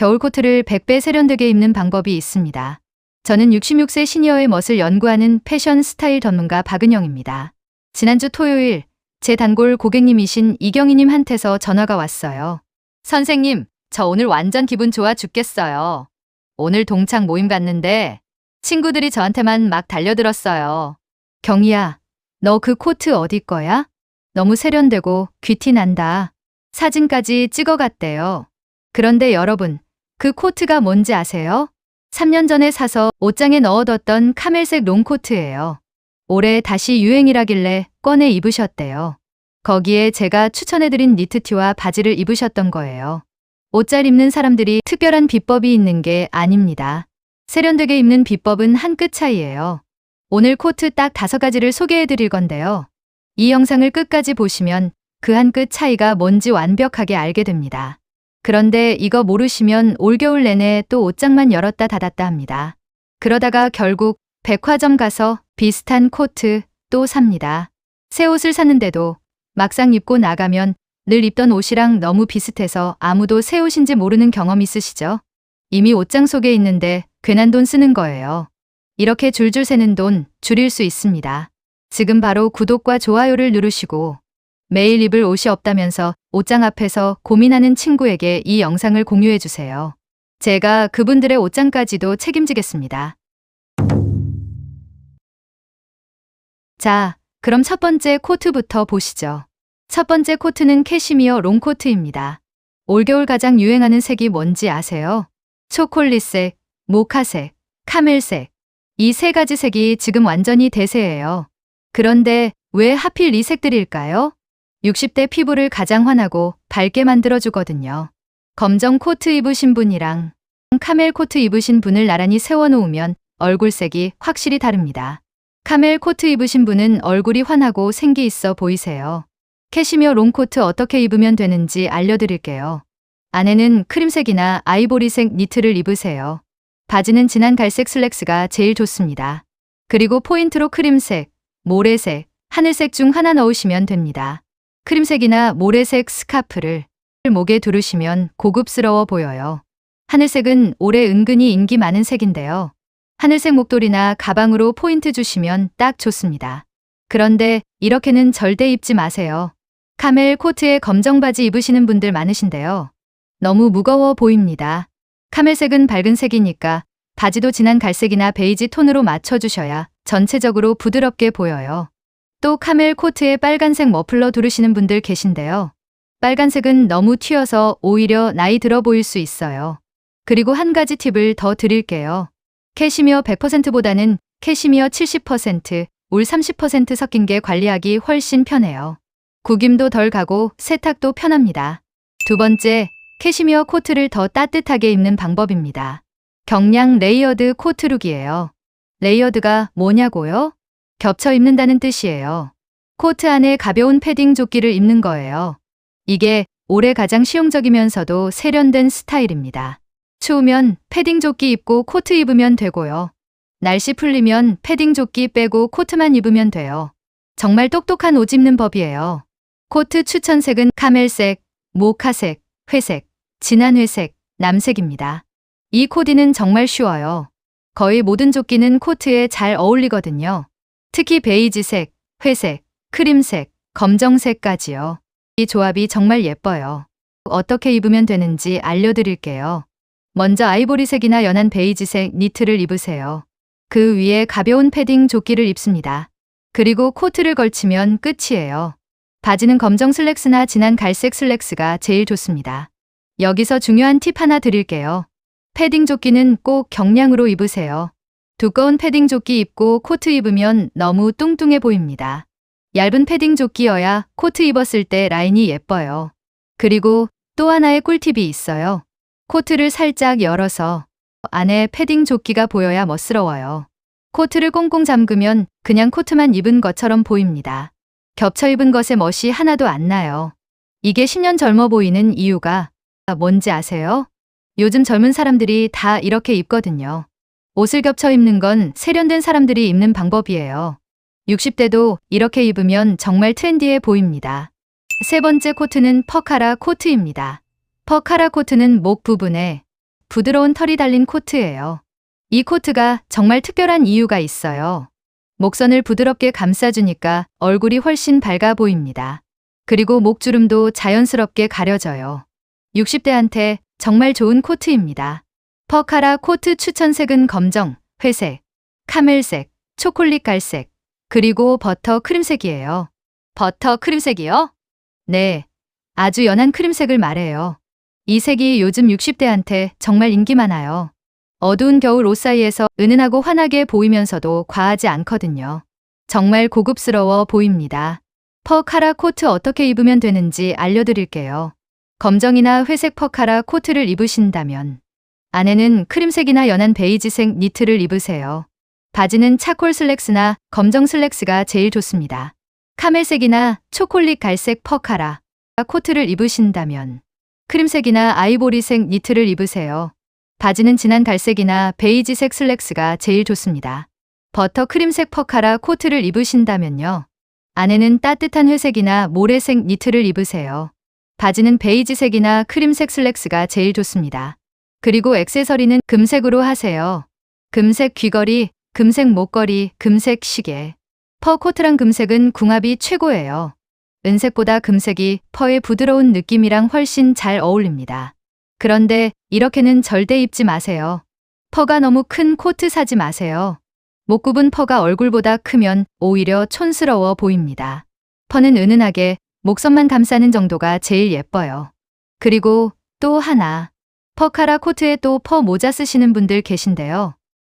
겨울 코트를 100배 세련되게 입는 방법이 있습니다. 저는 66세 시니어의 멋을 연구하는 패션 스타일 전문가 박은영입니다. 지난주 토요일 제 단골 고객님이신 이경희님한테서 전화가 왔어요. 선생님, 저 오늘 완전 기분 좋아 죽겠어요. 오늘 동창 모임 갔는데 친구들이 저한테만 막 달려들었어요. 경희야, 너 그 코트 어디 거야? 너무 세련되고 귀티 난다. 사진까지 찍어갔대요. 그런데 여러분, 그 코트가 뭔지 아세요? 3년 전에 사서 옷장에 넣어뒀던 카멜색 롱코트예요. 올해 다시 유행이라길래 꺼내 입으셨대요. 거기에 제가 추천해드린 니트티와 바지를 입으셨던 거예요. 옷 잘 입는 사람들이 특별한 비법이 있는 게 아닙니다. 세련되게 입는 비법은 한 끗 차이예요. 오늘 코트 딱 다섯 가지를 소개해 드릴 건데요. 이 영상을 끝까지 보시면 그 한 끗 차이가 뭔지 완벽하게 알게 됩니다. 그런데 이거 모르시면 올겨울 내내 또 옷장만 열었다 닫았다 합니다. 그러다가 결국 백화점 가서 비슷한 코트 또 삽니다. 새 옷을 샀는데도 막상 입고 나가면 늘 입던 옷이랑 너무 비슷해서 아무도 새 옷인지 모르는 경험 있으시죠? 이미 옷장 속에 있는데 괜한 돈 쓰는 거예요. 이렇게 줄줄 새는 돈 줄일 수 있습니다. 지금 바로 구독과 좋아요를 누르시고 매일 입을 옷이 없다면서 옷장 앞에서 고민하는 친구에게 이 영상을 공유해 주세요. 제가 그분들의 옷장까지도 책임지겠습니다. 자, 그럼 첫 번째 코트부터 보시죠. 첫 번째 코트는 캐시미어 롱코트입니다. 올겨울 가장 유행하는 색이 뭔지 아세요? 초콜릿색, 모카색, 카멜색. 이 세 가지 색이 지금 완전히 대세예요. 그런데 왜 하필 이 색들일까요? 60대 피부를 가장 환하고 밝게 만들어주거든요. 검정 코트 입으신 분이랑 카멜 코트 입으신 분을 나란히 세워놓으면 얼굴색이 확실히 다릅니다. 카멜 코트 입으신 분은 얼굴이 환하고 생기 있어 보이세요. 캐시미어 롱코트 어떻게 입으면 되는지 알려드릴게요. 안에는 크림색이나 아이보리색 니트를 입으세요. 바지는 진한 갈색 슬랙스가 제일 좋습니다. 그리고 포인트로 크림색, 모래색, 하늘색 중 하나 넣으시면 됩니다. 크림색이나 모래색 스카프를 목에 두르시면 고급스러워 보여요. 하늘색은 올해 은근히 인기 많은 색인데요. 하늘색 목도리나 가방으로 포인트 주시면 딱 좋습니다. 그런데 이렇게는 절대 입지 마세요. 카멜 코트에 검정 바지 입으시는 분들 많으신데요. 너무 무거워 보입니다. 카멜색은 밝은 색이니까 바지도 진한 갈색이나 베이지 톤으로 맞춰주셔야 전체적으로 부드럽게 보여요. 또 카멜 코트에 빨간색 머플러 두르시는 분들 계신데요. 빨간색은 너무 튀어서 오히려 나이 들어 보일 수 있어요. 그리고 한 가지 팁을 더 드릴게요. 캐시미어 100%보다는 캐시미어 70%, 울30% 섞인 게 관리하기 훨씬 편해요. 구김도 덜 가고 세탁도 편합니다. 두 번째, 캐시미어 코트를 더 따뜻하게 입는 방법입니다. 경량 레이어드 코트룩이에요. 레이어드가 뭐냐고요? 겹쳐 입는다는 뜻이에요. 코트 안에 가벼운 패딩 조끼를 입는 거예요. 이게 올해 가장 실용적이면서도 세련된 스타일입니다. 추우면 패딩 조끼 입고 코트 입으면 되고요. 날씨 풀리면 패딩 조끼 빼고 코트만 입으면 돼요. 정말 똑똑한 옷 입는 법이에요. 코트 추천색은 카멜색, 모카색, 회색, 진한 회색, 남색입니다. 이 코디는 정말 쉬워요. 거의 모든 조끼는 코트에 잘 어울리거든요. 특히 베이지색, 회색, 크림색, 검정색까지요. 이 조합이 정말 예뻐요. 어떻게 입으면 되는지 알려드릴게요. 먼저 아이보리색이나 연한 베이지색 니트를 입으세요. 그 위에 가벼운 패딩 조끼를 입습니다. 그리고 코트를 걸치면 끝이에요. 바지는 검정 슬랙스나 진한 갈색 슬랙스가 제일 좋습니다. 여기서 중요한 팁 하나 드릴게요. 패딩 조끼는 꼭 경량으로 입으세요. 두꺼운 패딩 조끼 입고 코트 입으면 너무 뚱뚱해 보입니다. 얇은 패딩 조끼여야 코트 입었을 때 라인이 예뻐요. 그리고 또 하나의 꿀팁이 있어요. 코트를 살짝 열어서 안에 패딩 조끼가 보여야 멋스러워요. 코트를 꽁꽁 잠그면 그냥 코트만 입은 것처럼 보입니다. 겹쳐 입은 것에 멋이 하나도 안 나요. 이게 10년 젊어 보이는 이유가 뭔지 아세요? 요즘 젊은 사람들이 다 이렇게 입거든요. 옷을 겹쳐 입는 건 세련된 사람들이 입는 방법이에요. 60대도 이렇게 입으면 정말 트렌디해 보입니다. 세 번째 코트는 퍼카라 코트입니다. 퍼카라 코트는 목 부분에 부드러운 털이 달린 코트예요. 이 코트가 정말 특별한 이유가 있어요. 목선을 부드럽게 감싸주니까 얼굴이 훨씬 밝아 보입니다. 그리고 목주름도 자연스럽게 가려져요. 60대한테 정말 좋은 코트입니다. 퍼카라 코트 추천색은 검정, 회색, 카멜색, 초콜릿 갈색, 그리고 버터 크림색이에요. 버터 크림색이요? 네. 아주 연한 크림색을 말해요. 이 색이 요즘 60대한테 정말 인기 많아요. 어두운 겨울 옷 사이에서 은은하고 환하게 보이면서도 과하지 않거든요. 정말 고급스러워 보입니다. 퍼카라 코트 어떻게 입으면 되는지 알려드릴게요. 검정이나 회색 퍼카라 코트를 입으신다면 안에는 크림색이나 연한 베이지색 니트를 입으세요. 바지는 차콜 슬랙스나 검정 슬랙스가 제일 좋습니다. 카멜색이나 초콜릿 갈색 퍼카라 코트를 입으신다면 크림색이나 아이보리색 니트를 입으세요. 바지는 진한 갈색이나 베이지색 슬랙스가 제일 좋습니다. 버터 크림색 퍼카라 코트를 입으신다면요. 안에는 따뜻한 회색이나 모래색 니트를 입으세요. 바지는 베이지색이나 크림색 슬랙스가 제일 좋습니다. 그리고 액세서리는 금색으로 하세요. 금색 귀걸이, 금색 목걸이, 금색 시계. 퍼 코트랑 금색은 궁합이 최고예요. 은색보다 금색이 퍼의 부드러운 느낌이랑 훨씬 잘 어울립니다. 그런데 이렇게는 절대 입지 마세요. 퍼가 너무 큰 코트 사지 마세요. 목 굽은 퍼가 얼굴보다 크면 오히려 촌스러워 보입니다. 퍼는 은은하게 목선만 감싸는 정도가 제일 예뻐요. 그리고 또 하나. 퍼카라 코트에 또 퍼 모자 쓰시는 분들 계신데요.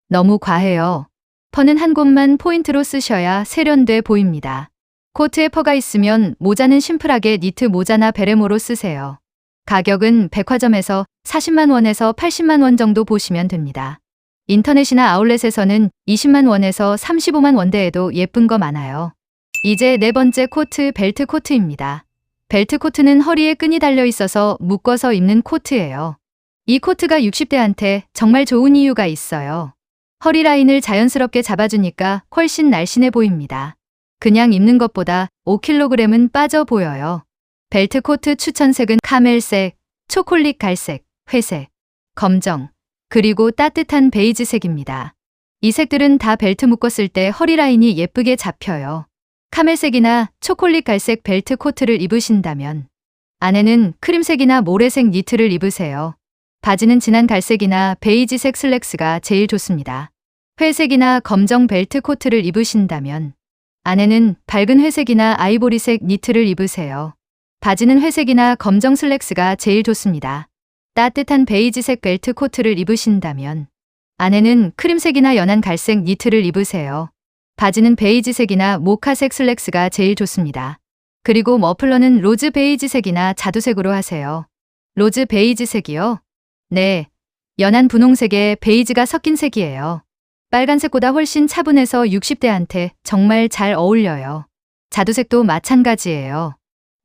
너무 과해요. 퍼는 한 곳만 포인트로 쓰셔야 세련돼 보입니다. 코트에 퍼가 있으면 모자는 심플하게 니트 모자나 베레모로 쓰세요. 가격은 백화점에서 40만 원에서 80만 원 정도 보시면 됩니다. 인터넷이나 아울렛에서는 20만 원에서 35만 원대에도 예쁜 거 많아요. 이제 네 번째 코트 벨트 코트입니다. 벨트 코트는 허리에 끈이 달려 있어서 묶어서 입는 코트예요. 이 코트가 60대한테 정말 좋은 이유가 있어요. 허리 라인을 자연스럽게 잡아주니까 훨씬 날씬해 보입니다. 그냥 입는 것보다 5kg은 빠져 보여요. 벨트 코트 추천색은 카멜색, 초콜릿 갈색, 회색, 검정, 그리고 따뜻한 베이지색입니다. 이 색들은 다 벨트 묶었을 때 허리 라인이 예쁘게 잡혀요. 카멜색이나 초콜릿 갈색 벨트 코트를 입으신다면 안에는 크림색이나 모래색 니트를 입으세요. 바지는 진한 갈색이나 베이지색 슬랙스가 제일 좋습니다. 회색이나 검정 벨트 코트를 입으신다면 안에는 밝은 회색이나 아이보리색 니트를 입으세요. 바지는 회색이나 검정 슬랙스가 제일 좋습니다. 따뜻한 베이지색 벨트 코트를 입으신다면 안에는 크림색이나 연한 갈색 니트를 입으세요. 바지는 베이지색이나 모카색 슬랙스가 제일 좋습니다. 그리고 머플러는 로즈 베이지색이나 자두색으로 하세요. 로즈 베이지색이요? 네. 연한 분홍색에 베이지가 섞인 색이에요. 빨간색보다 훨씬 차분해서 60대한테 정말 잘 어울려요. 자두색도 마찬가지예요.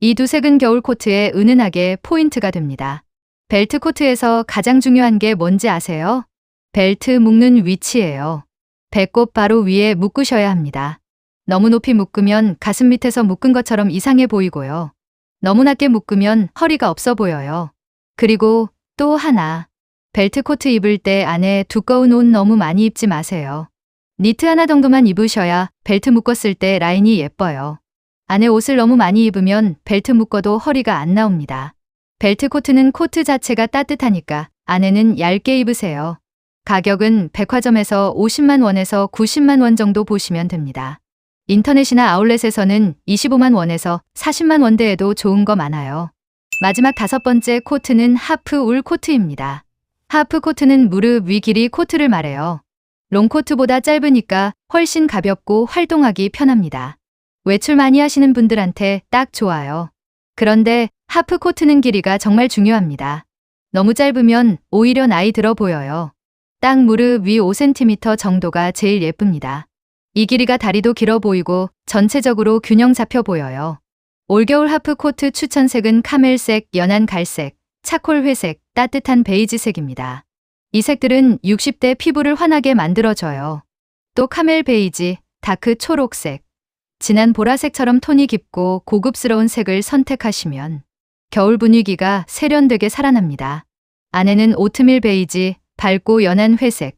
이 두 색은 겨울 코트에 은은하게 포인트가 됩니다. 벨트 코트에서 가장 중요한 게 뭔지 아세요? 벨트 묶는 위치예요. 배꼽 바로 위에 묶으셔야 합니다. 너무 높이 묶으면 가슴 밑에서 묶은 것처럼 이상해 보이고요. 너무 낮게 묶으면 허리가 없어 보여요. 그리고 또 하나. 벨트 코트 입을 때 안에 두꺼운 옷 너무 많이 입지 마세요. 니트 하나 정도만 입으셔야 벨트 묶었을 때 라인이 예뻐요. 안에 옷을 너무 많이 입으면 벨트 묶어도 허리가 안 나옵니다. 벨트 코트는 코트 자체가 따뜻하니까 안에는 얇게 입으세요. 가격은 백화점에서 50만 원에서 90만 원 정도 보시면 됩니다. 인터넷이나 아울렛에서는 25만 원에서 40만 원대에도 좋은 거 많아요. 마지막 다섯 번째 코트는 하프 울 코트입니다. 하프 코트는 무릎 위 길이 코트를 말해요. 롱코트보다 짧으니까 훨씬 가볍고 활동하기 편합니다. 외출 많이 하시는 분들한테 딱 좋아요. 그런데 하프 코트는 길이가 정말 중요합니다. 너무 짧으면 오히려 나이 들어 보여요. 딱 무릎 위 5cm 정도가 제일 예쁩니다. 이 길이가 다리도 길어 보이고 전체적으로 균형 잡혀 보여요. 올겨울 하프 코트 추천색은 카멜색, 연한 갈색, 차콜 회색, 따뜻한 베이지색입니다. 이 색들은 60대 피부를 환하게 만들어줘요. 또 카멜 베이지, 다크 초록색, 진한 보라색처럼 톤이 깊고 고급스러운 색을 선택하시면 겨울 분위기가 세련되게 살아납니다. 안에는 오트밀 베이지, 밝고 연한 회색,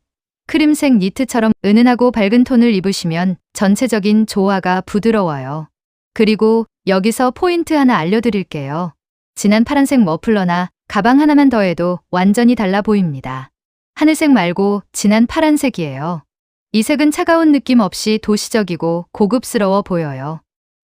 크림색 니트처럼 은은하고 밝은 톤을 입으시면 전체적인 조화가 부드러워요. 그리고 여기서 포인트 하나 알려드릴게요. 진한 파란색 머플러나 가방 하나만 더해도 완전히 달라 보입니다. 하늘색 말고 진한 파란색이에요. 이 색은 차가운 느낌 없이 도시적이고 고급스러워 보여요.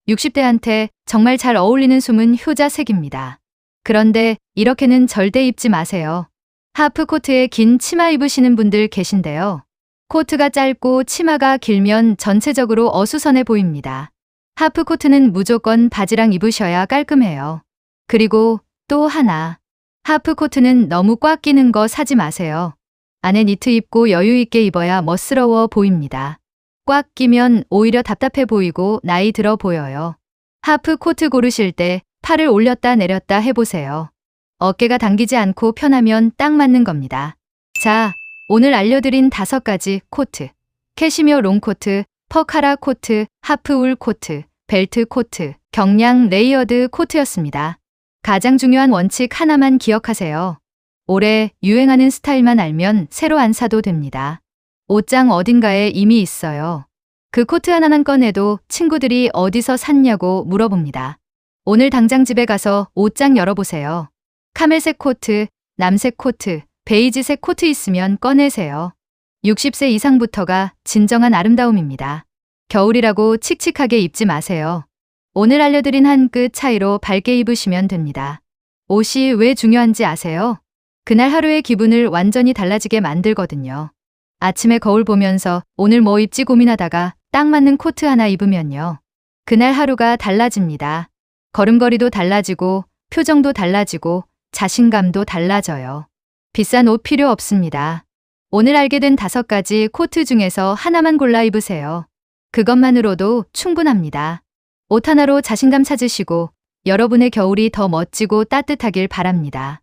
60대한테 정말 잘 어울리는 숨은 효자색입니다. 그런데 이렇게는 절대 입지 마세요. 하프 코트에 긴 치마 입으시는 분들 계신데요. 코트가 짧고 치마가 길면 전체적으로 어수선해 보입니다. 하프 코트는 무조건 바지랑 입으셔야 깔끔해요. 그리고 또 하나. 하프 코트는 너무 꽉 끼는 거 사지 마세요. 안에 니트 입고 여유 있게 입어야 멋스러워 보입니다. 꽉 끼면 오히려 답답해 보이고 나이 들어 보여요. 하프 코트 고르실 때 팔을 올렸다 내렸다 해보세요. 어깨가 당기지 않고 편하면 딱 맞는 겁니다. 자, 오늘 알려드린 다섯 가지 코트. 캐시미어 롱코트, 퍼카라 코트, 하프울 코트, 벨트 코트, 경량 레이어드 코트였습니다. 가장 중요한 원칙 하나만 기억하세요. 올해 유행하는 스타일만 알면 새로 안 사도 됩니다. 옷장 어딘가에 이미 있어요. 그 코트 하나만 꺼내도 친구들이 어디서 샀냐고 물어봅니다. 오늘 당장 집에 가서 옷장 열어보세요. 카멜색 코트, 남색 코트, 베이지색 코트 있으면 꺼내세요. 60세 이상부터가 진정한 아름다움입니다. 겨울이라고 칙칙하게 입지 마세요. 오늘 알려드린 한 끗 차이로 밝게 입으시면 됩니다. 옷이 왜 중요한지 아세요? 그날 하루의 기분을 완전히 달라지게 만들거든요. 아침에 거울 보면서 오늘 뭐 입지 고민하다가 딱 맞는 코트 하나 입으면요. 그날 하루가 달라집니다. 걸음걸이도 달라지고 표정도 달라지고 자신감도 달라져요. 비싼 옷 필요 없습니다. 오늘 알게 된 다섯 가지 코트 중에서 하나만 골라 입으세요. 그것만으로도 충분합니다. 옷 하나로 자신감 찾으시고 여러분의 겨울이 더 멋지고 따뜻하길 바랍니다.